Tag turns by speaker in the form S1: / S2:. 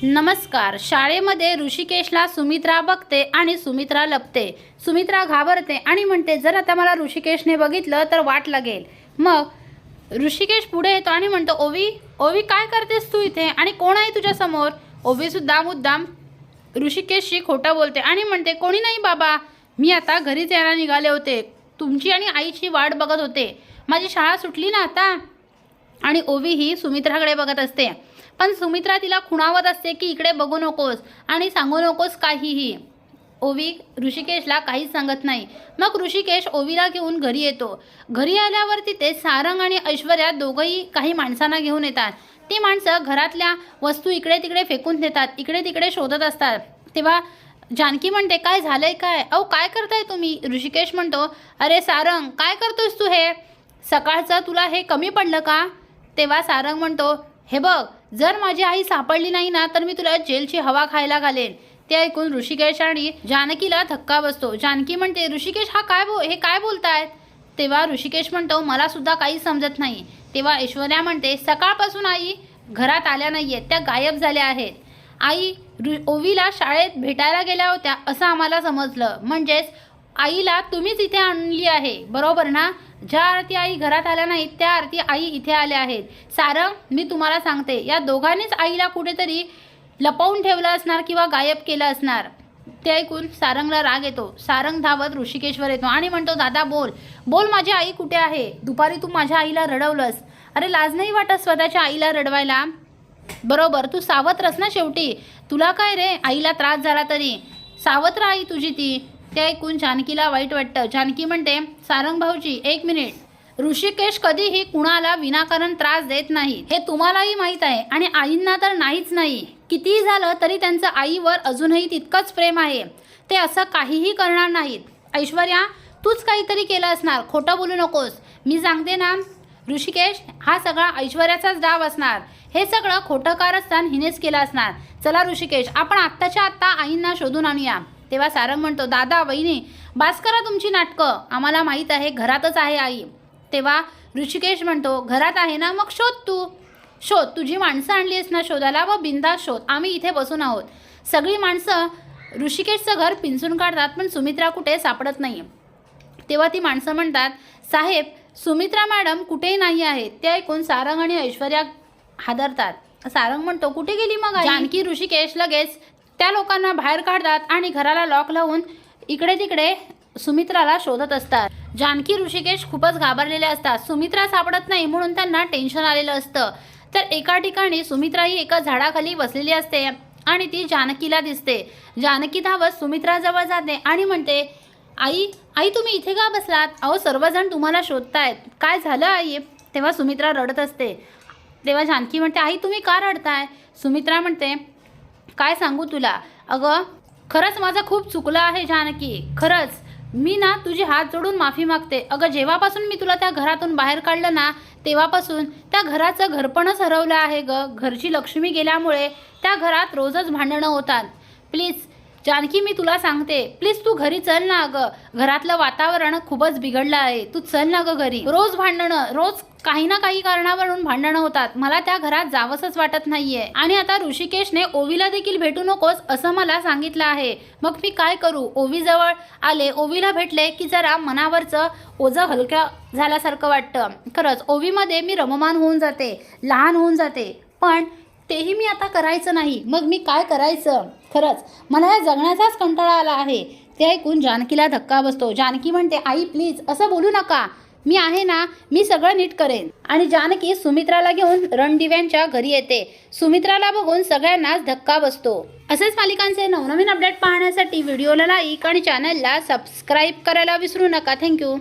S1: नमस्कार. शाळेमध्ये ऋषिकेशला सुमित्रा बघते आणि सुमित्रा लपते. सुमित्रा घाबरते आणि म्हणते जर आता मला ऋषिकेशने बघितलं तर वाट लागेल. मग ऋषिकेश पुढे येतो आणि म्हणतो ओवी ओवी काय करतेस तू इथे? आणि कोण आहे तुझ्यासमोर ओवीसुद्धा मुद्दाम ऋषिकेशशी खोटं बोलते आणि म्हणते कोणी नाही बाबा. मी आता घरीच यायला निघाले होते. तुमची आणि आईची वाट बघत होते. माझी शाळा सुटली ना आता? आणि ओवी ही सुमित्राकडे बघत असते. पण सुमित्रा तिला खुणावत असते की इकडे बघू नकोस आणि सांगू नकोस काहीही. ओवी ऋषिकेशला काहीच सांगत नाही. मग ऋषिकेश ओवीला घेऊन घरी येतो. घरी आल्यावर तिथे सारंग आणि ऐश्वर्या दोघंही काही माणसांना घेऊन येतात. ती माणसं घरातल्या वस्तू इकडे तिकडे फेकून देतात इकडे तिकडे शोधत असतात. तेव्हा जानकी म्हणते काय झालंय काय? अहो काय करताय तुम्ही? ऋषिकेश म्हणतो अरे सारंग काय करतोस तू हे? सकाळचं तुला हे कमी पडलं का? तेव्हा सारंग म्हणतो हे बघ जर माझी आई सापडली नाही ना तर मी तुला जेलची हवा खायला घालेन. ते ऐकून ऋषिकेश आणि जानकीला धक्का बसतो. जानकी म्हणते ऋषिकेश हा काय बो हे काय बोलतायत? तेव्हा ऋषिकेश म्हणतो मला सुद्धा काही समजत नाही. तेव्हा ऐश्वर्या म्हणते सकाळपासून आई घरात आल्या नाही आहेत त्या गायब झाल्या आहेत. आई ऋ ओवीला शाळेत भेटायला गेल्या होत्या असं आम्हाला समजलं. म्हणजेच आईला तुम्हीच इथे आणली आहे. बरोबर ना? ज्या आरती आई घरात आल्या नाहीत त्या आरती आई इथे आल्या आहेत. सारंग मी तुम्हाला सांगते या दोघांनीच आईला कुठेतरी लपवून ठेवलं असणार किंवा गायब केलं असणार? ते ऐकून सारंगला राग येतो. सारंग धावत ऋषिकेश्वर येतो आणि म्हणतो दादा बोल. बोल माझी आई कुठे आहे? दुपारी तू माझ्या आईला रडवलंस. अरे लाज नाही वाटत स्वतःच्या आईला रडवायला? बरोबर तू सावत्रस ना शेवटी. तुला काय रे? आईला त्रास झाला तरी. सावत्र आई तुझी ती. ते ऐकून जानकीला वाईट वाटतं. जानकी म्हणते सारंग भाऊजी एक मिनिट. ऋषिकेश कधीही कुणाला विनाकारण त्रास देत नाही. हे तुम्हालाही माहीत आहे आणि आईंना तर नाहीच नाही. कितीही झालं तरी त्यांचं आईवर अजूनही तितकंच प्रेम आहे. ते असं काहीही करणार नाहीत. ऐश्वर्या तूच काहीतरी केलं असणार. खोटं बोलू नकोस. मी सांगते ना ऋषिकेश हा सगळा ऐश्वर्याचाच डाव असणार. हे सगळं खोटं कारस्थान हिनेच केलं असणार. चला ऋषिकेश आपण आत्ताच्या आत्ता आईंना शोधून आणूया. तेव्हा सारंग म्हणतो दादा वहिनी बास करा तुमची नाटकं आम्हाला माहीत आहे घरातच आहे आई. तेव्हा ऋषिकेश म्हणतो घरात आहे ना मग शोध तू. शोध? तुझी माणसं आणली आहेस ना शोधायला व बिंदा शोध. आम्ही इथे बसून आहोत. सगळी माणसं ऋषिकेशचं घर पिंचून काढतात पण सुमित्रा कुठे सापडत नाही तेव्हा ती माणसं म्हणतात साहेब सुमित्रा मॅडम कुठेही नाही आहेत ते ऐकून सारंग आणि ऐश्वर्या हादरतात. सारंग म्हणतो कुठे गेली मग आई?" जानकी ऋषिकेश लगेच त्या लोकांना बाहेर काढतात आणि घराला लॉक लावून इकडे तिकडे सुमित्राला शोधत असतात. जानकी ऋषिकेश खूपच घाबरलेले असतात. सुमित्रा सापडत नाही म्हणून त्यांना टेन्शन आलेलं असतं. तर एका ठिकाणी सुमित्रा ही एका झाडाखाली बसलेली असते आणि ती जानकीला दिसते. जानकी धावत सुमित्राजवळ जाते आणि म्हणते आई आई तुम्ही इथे का बसलात? अहो सर्वजण तुम्हाला शोधतायत. काय झालं आई? तेव्हा सुमित्रा रडत असते. तेव्हा जानकी म्हणते आई तुम्ही का रडताय? सुमित्रा म्हणते काय सांगू तुला? अगं खरंच माझं खूप चुकलं आहे जानकी. खरंच. मी ना तुझे हात जोडून माफी मागते. अगं जेव्हापासून मी तुला त्या घरातून बाहेर काढलं ना तेव्हापासून त्या घराचं घरपणच हरवलं आहे ग. घरची लक्ष्मी गेल्यामुळे त्या घरात रोजच भांडणं होतात. प्लीज जानकी मी तुला सांगते. प्लीज तू घरी चल ना अगं. घरातलं वातावरण खूपच बिघडलं आहे. तू चल ना गं घरी. रोज भांडणं रोज काही ना काही कारणावरून भांडणं होतात. मला त्या घरात जावंसच वाटत नाहीये. आणि आता ऋषिकेशने ओवीला देखील भेटू नकोस असं मला सांगितलं आहे. मग मी काय करू? ओवीजवळ आले. ओवीला भेटले की जरा मनावरचं ओझं हलक्या झाल्यासारखं वाटतं. खरंच ओवीमध्ये मी रममान होऊन जाते. लहान होऊन जाते. पण तेही मी आता करायचं नाही. मग मी काय करायचं? खरंच मला या जगण्याचाच कंटाळा आला आहे. ते ऐकून जानकीला धक्का बसतो. जानकी म्हणते आई प्लीज असं बोलू नका. मी आहे ना मी सगळं नीट करेन. आणि जानकी सुमित्राला घेऊन रणदिव्यांच्या घरी येते. सुमित्राला बघून सगळ्यांनाच धक्का बसतो. असेच मालिकांचे नवनवीन अपडेट पाहण्यासाठी व्हिडिओला लाईक आणि चॅनलला सबस्क्राईब करायला विसरू नका. थँक्यू